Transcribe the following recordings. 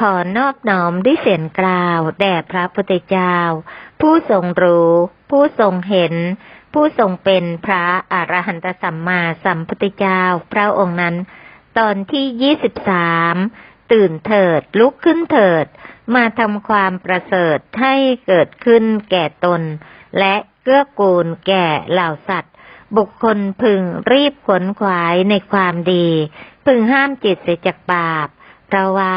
ขอนอบน้อมด้วยเสียงกล่าว แด่พระพุทธเจ้า ผู้ทรงรู้ ผู้ทรงเห็น ผู้ทรงเป็นพระอรหันตสัมมาสัมพุทธเจ้า พระองค์นั้น ตอนที่ยี่สิบสามตื่นเถิดลุกขึ้นเถิด มาทำความประเสริฐให้เกิดขึ้นแก่ตน และเกื้อกูลแก่เหล่าสัตว์ บุคคลพึงรีบขวนขวายในความดี พึงห้ามจิตเสียจากบาป เพราะว่า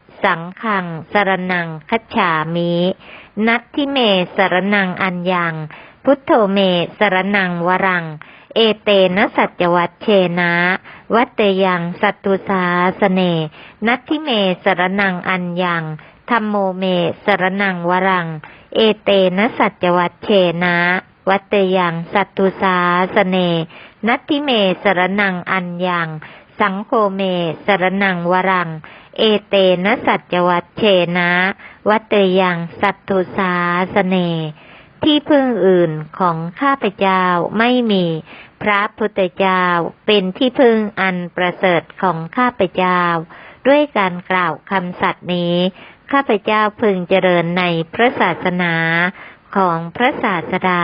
สังฆังสรนังคัจฉามิ นัตทิเมสรนังอัญญัง พุทโธเมสรนังวรัง เอเตนะสัจวัตเชนะ วัตเตยังสัตตุสาสเน นัตทิเมสรนังอัญญังธรรมโมเมสรนังวรัง เอเตนะสัจวัตเชนะวัตเตยังสัตตุสาสเน นัตทิเมสรนังอัญญัง สังโฆเมสรนังวรัง เอเตนะสัจวัตเชนะ วัตเตยังสัตตุสาสเน ที่พึ่งอื่นของข้าพเจ้าไม่มี พระพุทธเจ้าเป็นที่พึ่งอันประเสริฐของข้าพเจ้า ด้วยการกล่าวคำสัตย์นี้ ข้าพเจ้าพึงเจริญในพระศาสนาของพระศาสดา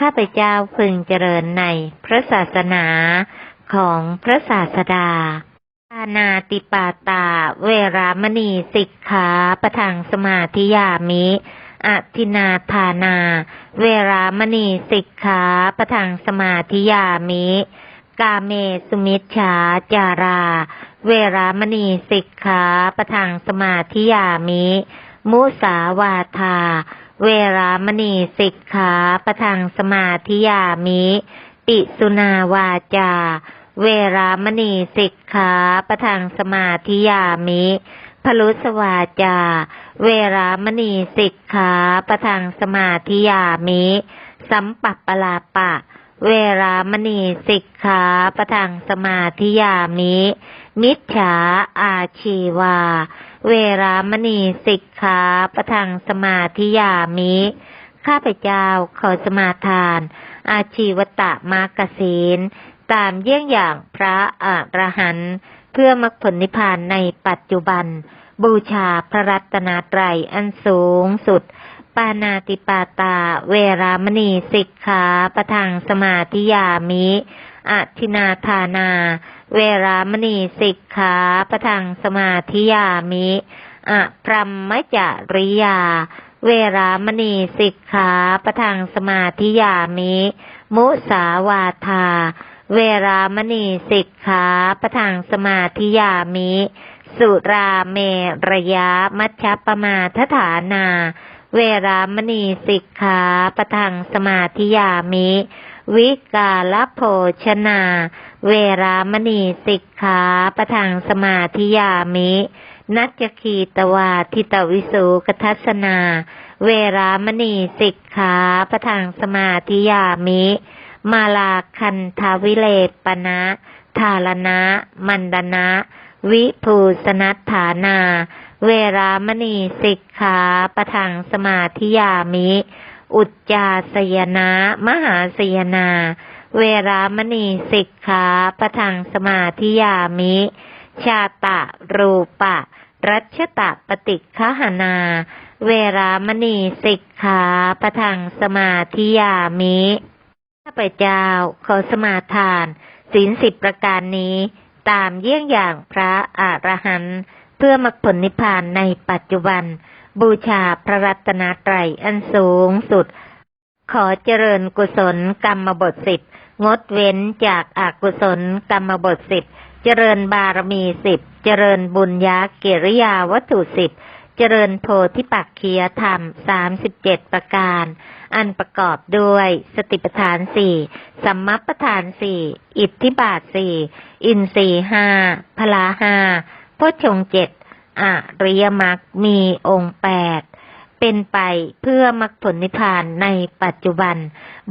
ข้าพเจ้าพึงเจริญในพระศาสนาของพระศาสดาปานาติปาตา เวรามณีสิกขาประทังสมาธิยามิอทินาทานา เวรามณีสิกขาประทังสมาธิยามิ กาเมสุมิชฌาจารา เวรามณีสิกขาประทังสมาธิยามิ มุสาวาทา เวรามณีสิกขาประทังสมาธิยามิ ปิสุนาวาจา เวรามณีสิกขาประทังสมาธิยามิพลุสวาจา เวรามณีสิกขาประทังสมาธิยามิ สัมปัปปลาปะ เวรามณีสิกขาประทังสมาธิยามิ มิจฉาอาชีวา เวรามณีสิกขาประทังสมาธิยามิ ข้าพเจ้าขอสมาทาน อาชีวตะมากศีล ตามเยี่ยงอย่างพระอรหันต์เพื่อมรรคผลนิพพานในปัจจุบัน บูชาพระรัตนตรัยอันสูงสุด ปานาติปาตา เวรามณีสิกขาประทังสมาธิยามิอทินาทานา เวรามณีสิกขาปะทังสมาธิยามิอะพรหมจาริยา เวรามณีสิกขาปะทังสมาธิยามิ มุสาวาทา เวรามณีสิกขาปะทังสมาธิยามิ สุราเมระยะมัชฌปมาทฐานา เวรามณีสิกขาปะทังสมาธิยามิ วิกาลโภชนา เวรามณีสิกขาประทังสมาธิยามิ นัจคีตวาทิตวิสุกทัสนา เวรามณีสิกขาประทังสมาธิยามิ มาลาคันทาวิเลปนะทาลนะมันดนะ วิภูสนัฐานา เวรามณีสิกขาประทังสมาธิยามิ อุจจาสยนะ มหาสยนา เวรามณีสิกขาปะทังสมาธิยามิ ชาตะ รูปะ รัชตะปฏิคหนา เวรามณีสิกขาปะทังสมาธิยามิข้าพเจ้าขอสมาทานศีลสิบประการนี้ ตามเยี่ยงอย่างพระอรหันต์เพื่อมรรคผลนิพพานในปัจจุบัน บูชาพระรัตนตรัยอันสูงสุด ขอเจริญกุศลกรรมบทสิบ งดเว้นจากอากุศลกรรมบทสิบเจริญบารมีสิบเจริญบุญญาเกิริยาวัตถุสิบเจริญโพธิปักคียธรรมสามสิบเจ็ดประการ อันประกอบด้วยสติปัฏฐานสี่สัมมัปปทานสี่อิทธิบาทสี่อินทรีห้าพลาห้าโพชฌงเจ็ดอริยมรรคมีองค์แปด เป็นไปเพื่อมรรคผลนิพพานในปัจจุบัน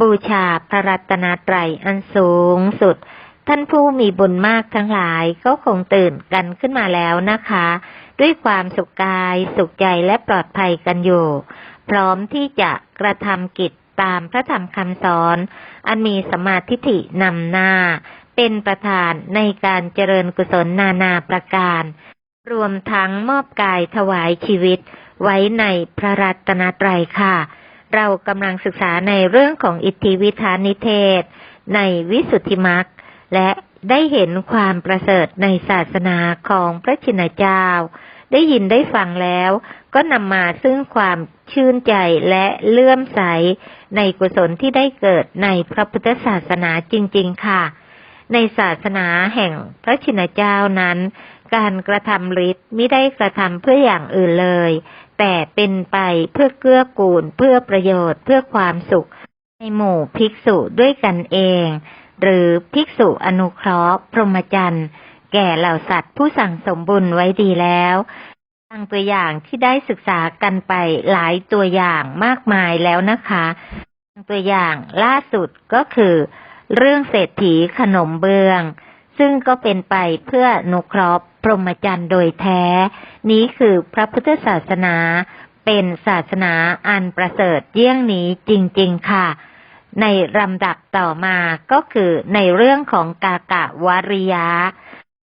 บูชาพระรัตนตรัยอันสูงสุด ท่านผู้มีบุญมากทั้งหลายก็คงตื่นกันขึ้นมาแล้วนะคะ ด้วยความสุขกายสุขใจและปลอดภัยกันอยู่ พร้อมที่จะกระทำกิจตามพระธรรมคำสอน อันมีสมาธิฐินำหน้า เป็นประธานในการเจริญกุศลนานาประการ รวมทั้งมอบกายถวายชีวิต ไว้ในพระรัตนตรัยค่ะ เรากำลังศึกษาในเรื่องของอิทธิวิธานิเทศ ในวิสุทธิมรรคและได้เห็นความประเสริฐในศาสนาของพระชินเจ้า ได้ยินได้ฟังแล้ว ก็นำมาซึ่งความชื่นใจและเลื่อมใส ในกุศลที่ได้เกิดในพระพุทธศาสนาจริง ๆ ค่ะ ในศาสนาแห่งพระชินเจ้านั้น การกระทำฤทธิ์ไม่ได้กระทำเพื่ออย่างอื่นเลย แต่เป็นไปเพื่อเกื้อกูลเพื่อประโยชน์เพื่อความสุข ในหมู่ภิกษุด้วยกันเอง หรือภิกษุอนุเคราะห์ พรหมจรรย์แก่เหล่าสัตว์ผู้สั่งสมบุญไว้ดีแล้วทางตัวอย่างที่ได้ศึกษากันไปหลายตัวอย่างมากมายแล้วนะคะตัวอย่างล่าสุดก็คือ เรื่องเศรษฐีขนมเบือง ซึ่งก็เป็นไปเพื่ออนุเคราะห์ รหมจรรย์โดยแท้ นี้คือพระพุทธศาสนา เป็นศาสนาอันประเสริฐเยี่ยงนี้จริง ๆ ค่ะ ในลำดับต่อมาก็คือในเรื่องของกากะวาริยะ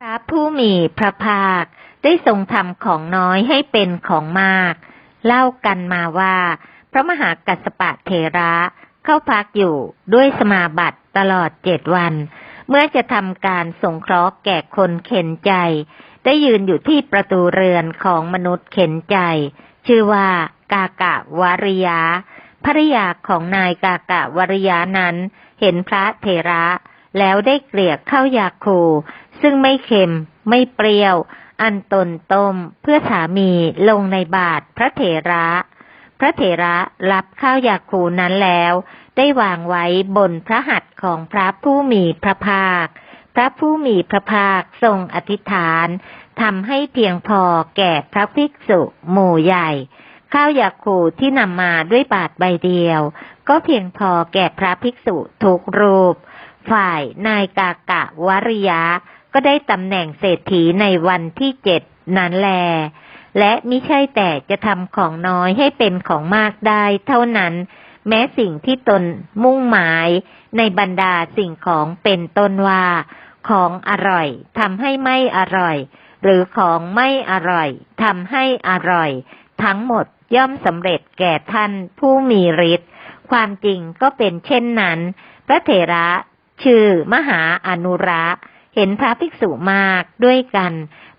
พระผู้มีพระภาคได้ทรงทำของน้อยให้เป็นของมาก เล่ากันมาว่า พระมหากัสสปะเถระเข้าพักอยู่ด้วยสมาบัติตลอดเจ็ดวัน เมื่อจะทำการสงเคราะห์แก่คนเข็นใจ ได้ยืนอยู่ที่ประตูเรือนของมนุษย์เข็นใจ ชื่อว่ากากะวาริยะภริยาของนายกากะวริยานั้น เห็นพระเถระ แล้วได้เกลี่ยข้าวยาคู ซึ่งไม่เค็ม ไม่เปรี้ยว อันตนต้มเพื่อสามีลงในบาทพระเถระ พระเถระรับข้าวยาคูนั้นแล้ว ได้วางไว้บนพระหัตถ์ของพระผู้มีพระภาค พระผู้มีพระภาคทรงอธิษฐานทำให้เพียงพอแก่พระภิกษุหมู่ใหญ่ ข้าวยาคูที่นำมาด้วยบาทใบเดียว ก็เพียงพอแก่พระภิกษุทุกรูป ฝ่ายนายกากะวริยะ ก็ได้ตำแหน่งเศรษฐีในวันที่เจ็ดนั้นแล และมิใช่แต่จะทำของน้อยให้เป็นของมากได้เท่านั้น แม้สิ่งที่ตนมุ่งหมายในบรรดาสิ่งของเป็นต้นว่า ของอร่อยทำให้ไม่อร่อย หรือของไม่อร่อยทำให้อร่อย ทั้งหมดย่อมสำเร็จแก่ท่านผู้มีฤทธิ์ความจริงก็เป็นเช่นนั้น พระเถระ ชื่อมหาอนุระเห็นพระภิกษุมากด้วยกัน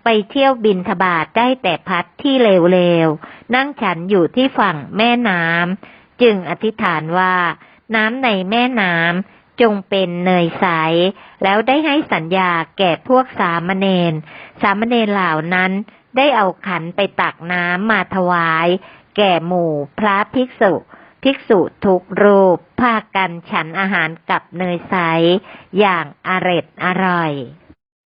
ไปเที่ยวบินทบาทได้แต่พัดที่เลวๆ นั่งฉันอยู่ที่ฝั่งแม่น้ำ จึงอธิษฐานว่า น้ำในแม่น้ำจงเป็นเนยใส แล้วได้ให้สัญญาแก่พวกสามเณรสามเณรเหล่านั้นได้เอาขันไปตักน้ำมาถวาย แก่หมู่พระภิกษุ ภิกษุทุกรูปพากันฉันอาหารกับเนยใส อย่างอร็ดอร่อย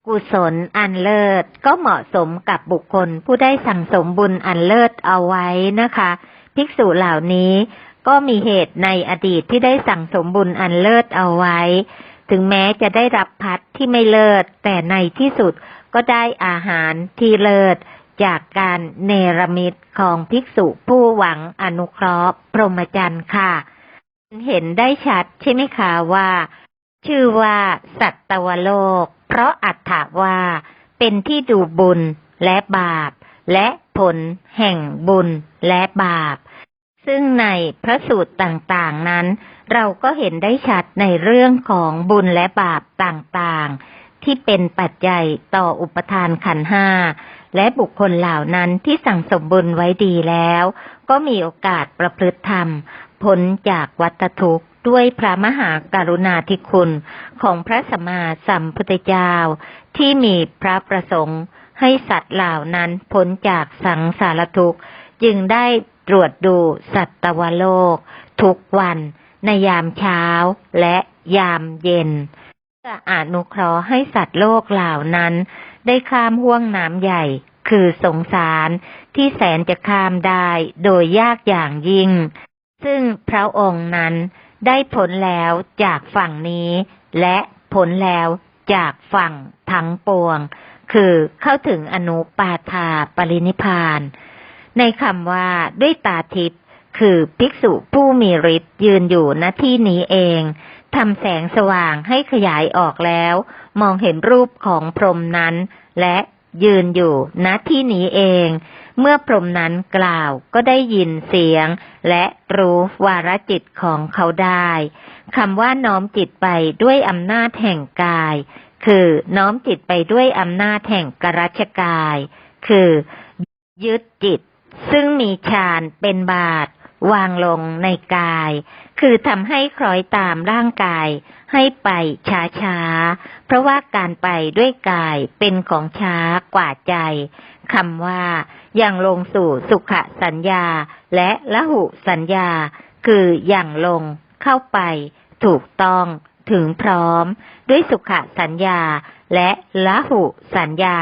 กุศลอันเลิศก็เหมาะสมกับบุคคลผู้ได้สั่งสมบุญอันเลิศเอาไว้นะคะ ภิกษุเหล่านี้ ก็มีเหตุในอดีตที่ได้สั่งสมบุญอันเลิศเอาไว้ ถึงแม้จะได้รับพัดที่ไม่เลิศ แต่ในที่สุดก็ได้อาหารที่เลิศ จากการเนรมิตของภิกษุผู้หวังอนุเคราะห์พรหมจรรย์ค่ะ เห็นได้ชัดใช่ไหมคะว่า ชื่อว่า สัตวโลก เพราะอัตถาว่า เป็นที่ดูบุญและบาป และผลแห่งบุญและบาป ซึ่งในพระสูตรต่างๆนั้น เราก็เห็นได้ชัดในเรื่องของบุญและบาปต่างๆ ที่เป็นปัจจัยต่ออุปทานขันห้าและบุคคลเหล่านั้นที่สั่งสมบุญไว้ดีแล้ว ก็มีโอกาสประพฤติธรรมพ้นจากวัฏทุกข์ด้วยพระมหากรุณาธิคุณของพระสัมมาสัมพุทธเจ้า ที่มีพระประสงค์ให้สัตว์เหล่านั้นพ้นจากสังสารทุกข์จึงได้ ตรวจดูสัตวโลก ทุกวันในยามเช้าและยามเย็น เพื่ออนุเคราะห์ให้สัตว์โลกเหล่านั้น ได้ข้ามห่วงน้ำใหญ่คือสงสารที่แสนจะข้ามได้โดยยากอย่างยิ่ง ซึ่งพระองค์นั้นได้ผลแล้วจากฝั่งนี้ และผลแล้วจากฝั่งทั้งปวง คือเข้าถึงอนุปาทาปรินิพาน ในคำว่าด้วยตาทิพย์คือภิกษุผู้มีฤทธิ์ยืนอยู่ณที่นี้เองทำแสงสว่างให้ขยายออกแล้ว มองเห็นรูปของพรหมนั้น และยืนอยู่ณที่นี้เอง เมื่อพรหมนั้นกล่าวก็ได้ยินเสียง และรู้วาระจิตของเขาได้คำว่าน้อมจิตไปด้วยอำนาจแห่งกาย คือน้อมจิตไปด้วยอำนาจแห่งกรัชกาย คือยึดจิต ซึ่งมีฌานเป็นบาท วางลงในกาย คือทำให้คล้อยตามร่างกาย ให้ไปช้าๆ เพราะว่าการไปด้วยกายเป็นของช้ากว่าใจคำว่าอย่างลงสู่สุขสัญญา และละหุสัญญา คืออย่างลงเข้าไป ถูกต้องถึงพร้อม ด้วยสุขสัญญา และละหุสัญญา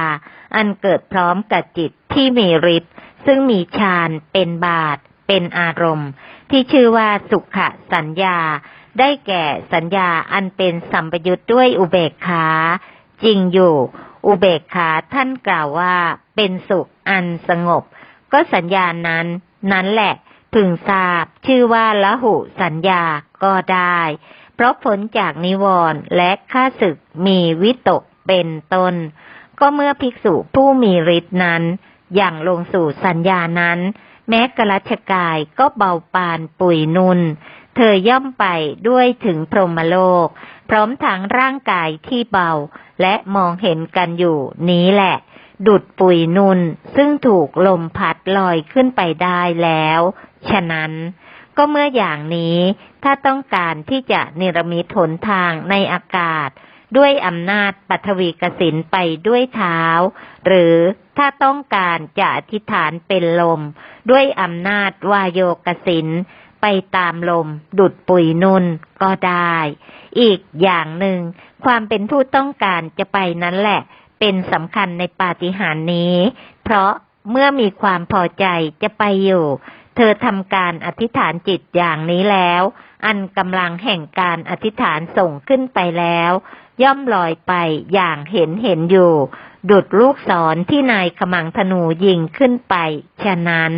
อันเกิดพร้อมกับจิตที่มีฤทธิ์ ซึ่งมีฌานเป็นบาท เป็นอารมณ์ ที่ชื่อว่าสุขสัญญา ได้แก่สัญญาอันเป็นสัมปยุทธ์ด้วยอุเบกขา จริงอยู่ อุเบกขาท่านกล่าวว่า เป็นสุขอันสงบ ก็สัญญานั้น นั้นแหละพึงทราบชื่อว่าละหุสัญญาก็ได้ เพราะผลจากนิวรณ์และข้าศึกมีวิตกเป็นต้น ก็เมื่อภิกษุผู้มีฤทธินั้น อย่างลงสู่สัญญานั้น แม้กรัชกายก็เบาปานปุยนุน เธอย่อมไปด้วยถึงพรหมโลก พร้อมทั้งร่างกายที่เบา และมองเห็นกันอยู่นี้แหละ ดุดปุยนุนซึ่งถูกลมพัดลอยขึ้นไปได้แล้ว ฉะนั้นก็เมื่ออย่างนี้ถ้าต้องการที่จะเนรมิตหนทางในอากาศ ด้วยอำนาจปัทวีกสินไปด้วยเท้า หรือถ้าต้องการจะอธิษฐานเป็นลม ด้วยอำนาจวายโยกสินไปตามลม ดุดปุยนุนก็ได้ อีกอย่างหนึ่ง ความเป็นผู้ต้องการจะไปนั้นแหละ เป็นสำคัญในปาฏิหาริย์นี้ เพราะเมื่อมีความพอใจจะไปอยู่ เธอทำการอธิษฐานจิตอย่างนี้แล้ว อันกำลังแห่งการอธิษฐานส่งขึ้นไปแล้ว ย่อมลอยไปอย่างเห็นเห็นอยู่ ดุดลูกศรที่นายขมังธนูยิงขึ้นไป ฉะนั้น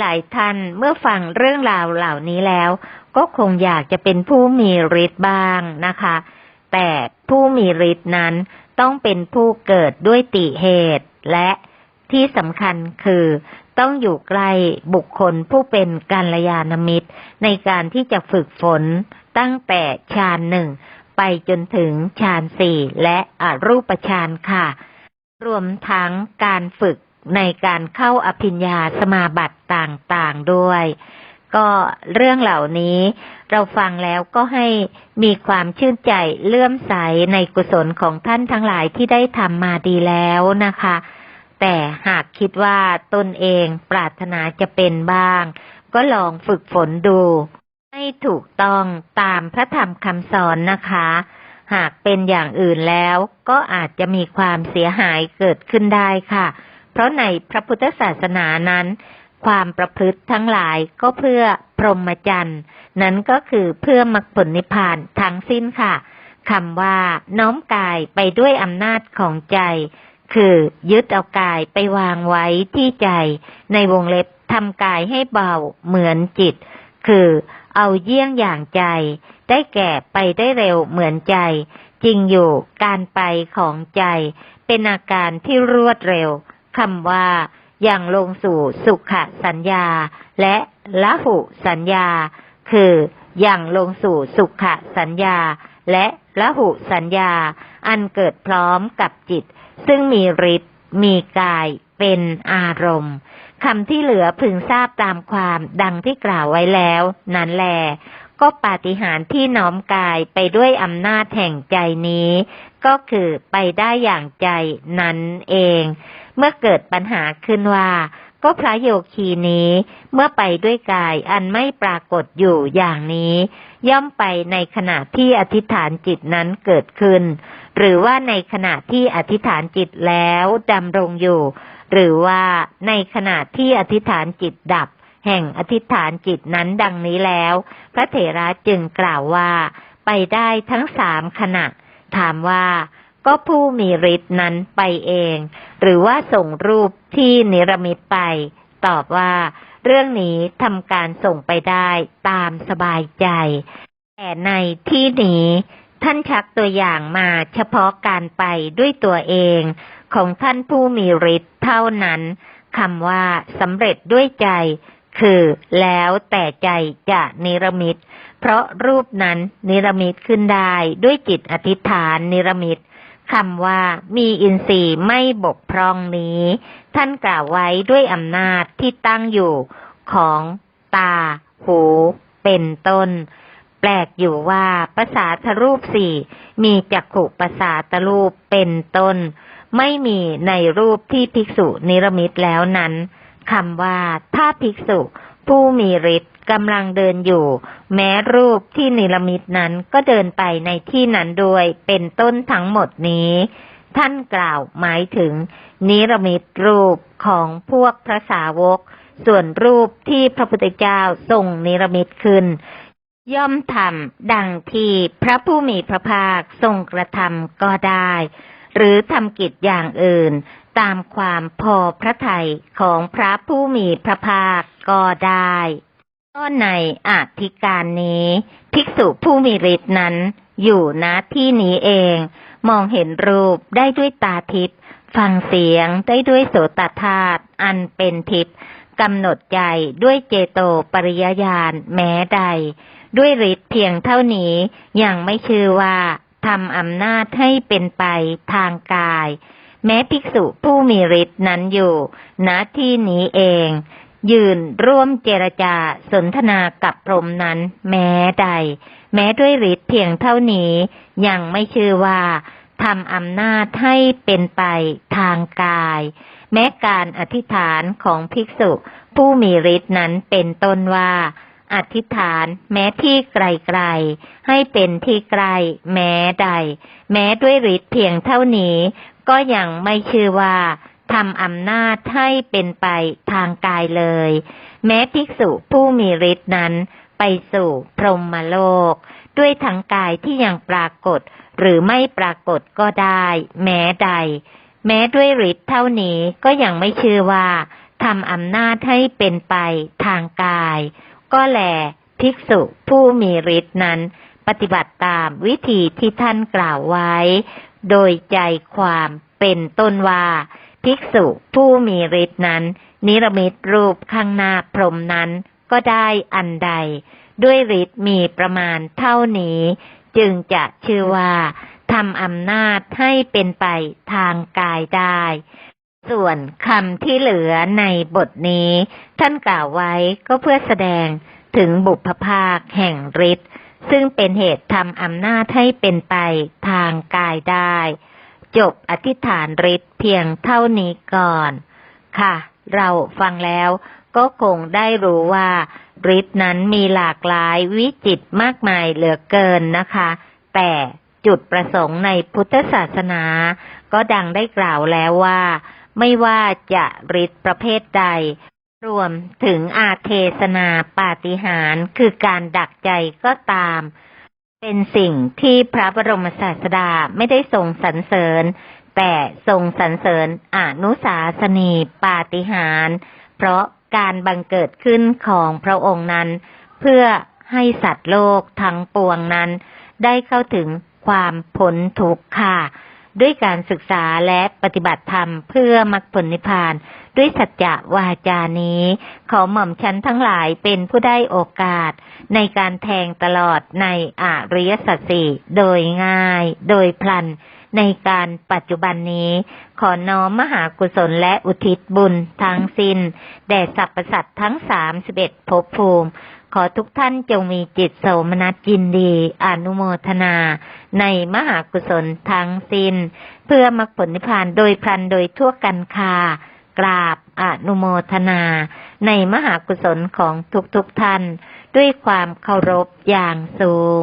หลายๆท่านเมื่อฟังเรื่องราวเหล่านี้แล้ว ก็คงอยากจะเป็นผู้มีฤทธิ์บ้างนะคะ แต่ผู้มีฤทธิ์นั้นต้องเป็นผู้เกิดด้วยติเหตุ และที่สำคัญคือ ต้องอยู่ใกล้บุคคลผู้เป็นกัลยาณมิตร ในการที่จะฝึกฝนตั้งแต่ฌานหนึ่ง ไปจนถึงฌานสี่และอรูปฌานค่ะ รวมทั้งการฝึกในการเข้าอภิญญาสมาบัติต่างๆด้วย ก็เรื่องเหล่านี้เราฟังแล้วก็ให้มีความชื่นใจเลื่อมใสในกุศลของท่านทั้งหลายที่ได้ทำมาดีแล้วนะคะ แต่หากคิดว่าตนเองปรารถนาจะเป็นบ้าง ก็ลองฝึกฝนดู ให้ถูกต้องตามพระธรรมคำสอนนะคะ หากเป็นอย่างอื่นแล้วก็อาจจะมีความเสียหายเกิดขึ้นได้ค่ะ เพราะในพระพุทธศาสนานั้น ความประพฤติทั้งหลายก็เพื่อพรหมจรรย์นั้นก็คือเพื่อมรรคผลนิพพานทั้งสิ้นค่ะคำว่าน้อมกายไปด้วยอำนาจของใจ คือยึดเอากายไปวางไว้ที่ใจ ในวงเล็บทำกายให้เบาเหมือนจิต คือ เอาเยี่ยงอย่างใจ ได้แก่ไปได้เร็วเหมือนใจ จริงอยู่การไปของใจ เป็นอาการที่รวดเร็วคำว่าอย่างลงสู่สุขสัญญา และละหุสัญญา คืออย่างลงสู่สุขสัญญา และละหุสัญญา อันเกิดพร้อมกับจิต ซึ่งมีฤทธิ์มีกายเป็นอารมณ์ คำที่เหลือพึงทราบตามความดังที่กล่าวไว้แล้ว นั้นแล ก็ปาฏิหาริย์ที่น้อมกายไปด้วยอำนาจแห่งใจนี้ ก็คือไปได้อย่างใจนั้นเอง เมื่อเกิดปัญหาขึ้นว่าก็พระโยคีนี้เมื่อไปด้วยกายอันไม่ปรากฏอยู่อย่างนี้ ย่อมไปในขณะที่อธิษฐานจิตนั้นเกิดขึ้น หรือว่าในขณะที่อธิษฐานจิตแล้วดำรงอยู่ หรือว่าในขณะที่อธิษฐานจิตดับ แห่งอธิษฐานจิตนั้นดังนี้แล้ว พระเถระจึงกล่าวว่า ไปได้ทั้งสามขณะ ถามว่าก็ผู้มีฤทธิ์นั้นไปเอง หรือว่าส่งรูปที่นิรมิตไป ตอบว่า เรื่องนี้ทำการส่งไปได้ตามสบายใจ แต่ในที่นี้ท่านชักตัวอย่างมาเฉพาะการไปด้วยตัวเอง ของท่านผู้มีฤทธิ์เท่านั้นคำว่าสำเร็จด้วยใจ คือแล้วแต่ใจจะนิรมิต เพราะรูปนั้นนิรมิตขึ้นได้ด้วยจิตอธิษฐานนิรมิตคำว่ามีอินทรีย์ไม่บกพร่องนี้ ท่านกล่าวไว้ด้วยอำนาจที่ตั้งอยู่ของตา หู เป็นต้น แปลกอยู่ว่าภาษาทรูปสี่มีจักขุภาษาตรูปเป็นต้น ไม่มีในรูปที่ภิกษุนิรมิตแล้วนั้นคำว่าถ้าภิกษุผู้มีฤทธิ์กำลังเดินอยู่ แม้รูปที่นิรมิตนั้นก็เดินไปในที่นั้นด้วยเป็นต้นทั้งหมดนี้ ท่านกล่าวหมายถึง นิรมิตรูปของพวกพระสาวก ส่วนรูปที่พระพุทธเจ้าทรงนิรมิตขึ้น ย่อมทำดังที่พระผู้มีพระภาคทรงกระทำก็ได้ หรือทำกิจอย่างอื่น ตามความพอพระทัยของพระผู้มีพระภาคก็ได้ก็ในอาธิการนี้ ภิกษุผู้มีฤทธิ์นั้น อยู่ณที่นี้เอง มองเห็นรูปได้ด้วยตาทิพย์ฟังเสียงได้ด้วยโสตธาตุอันเป็นทิพย์กำหนดใจด้วยเจโตปริยญาณแม้ใด ด้วยฤทธิ์เพียงเท่านี้ยังไม่ชื่อว่า ทำอำนาจให้เป็นไปทางกาย แม้ภิกษุผู้มีฤทธิ์นั้นอยู่ณที่นี้เอง ยืนร่วมเจรจาสนทนากับพรหมนั้น แม้ใด แม้ด้วยฤทธิ์เพียงเท่านี้ ยังไม่ชื่อว่าทำอำนาจให้เป็นไปทางกาย แม้การอธิษฐานของภิกษุผู้มีฤทธิ์นั้นเป็นต้นว่า อธิษฐานแม้ที่ไกลๆ ให้เป็นที่ไกล แม้ใด แม้ด้วยฤทธิ์เพียงเท่านี้ ก็ยังไม่ชื่อว่าทำอำนาจให้เป็นไปทางกายเลย แม้ภิกษุผู้มีฤทธิ์นั้น ไปสู่พรหมโลก ด้วยทั้งกายที่ยังปรากฏ หรือไม่ปรากฏก็ได้ แม้ใด แม้ด้วยฤทธิ์เท่านี้ก็ยังไม่ชื่อว่าทำอำนาจให้เป็นไปทางกาย ก็แล ภิกษุผู้มีฤทธิ์นั้น ปฏิบัติตามวิธีที่ท่านกล่าวไว้ โดยใจความเป็นต้นว่า ภิกษุผู้มีฤทธิ์นั้น นิรมิตรูปข้างหน้าพรมนั้นก็ได้อันใด ด้วยฤทธิ์มีประมาณเท่านี้ จึงจะชื่อว่าทำอำนาจให้เป็นไปทางกายได้ ส่วนคำที่เหลือในบทนี้ ท่านกล่าวไว้ก็เพื่อแสดงถึงบุพภาคแห่งฤทธิ์ซึ่งเป็นเหตุทำอำนาจให้เป็นไปทางกายได้ จบอธิษฐานฤทธิ์เพียงเท่านี้ก่อน ค่ะ เราฟังแล้วก็คงได้รู้ว่าฤทธิ์นั้นมีหลากหลายวิจิตมากมายเหลือเกินนะคะ แต่จุดประสงค์ในพุทธศาสนา ก็ดังได้กล่าวแล้วว่า ไม่ว่าจะฤทธิ์ประเภทใด รวมถึงอาเทศนาปาฏิหาริย์คือการดักใจก็ตาม เป็นสิ่งที่พระบรมศาสดาไม่ได้ทรงสรรเสริญ แต่ทรงสรรเสริญอนุสาสนีปาฏิหาริย์เพราะการบังเกิดขึ้นของพระองค์นั้น เพื่อให้สัตว์โลกทั้งปวงนั้น ได้เข้าถึงความพ้นทุกข์ค่ะ ด้วยการศึกษาและปฏิบัติธรรมเพื่อมรรคผลนิพพาน ด้วยสัจจะวาจานี้ ขอหม่อมชั้นทั้งหลายเป็นผู้ได้โอกาส ในการแทงตลอดในอริยสัจสี่โดยง่าย โดยพลัน ในการปัจจุบันนี้ ขอน้อมมหากุศลและอุทิศบุญทั้งสิน้น แด่สรรพสัตว์ทั้งสามสิบเอ็ดภพภูมิ ขอทุกท่านจงมีจิตโสมนัสยินดี อนุโมทนา ในมหากุศลทั้งสิน้น เพื่อมรรคผลนิพพานโดยพลันโดยทั่วกันคากราบอนุโมทนา ในมหากุศลของทุกๆทท่าน ด้วยความเคารพอย่างสูง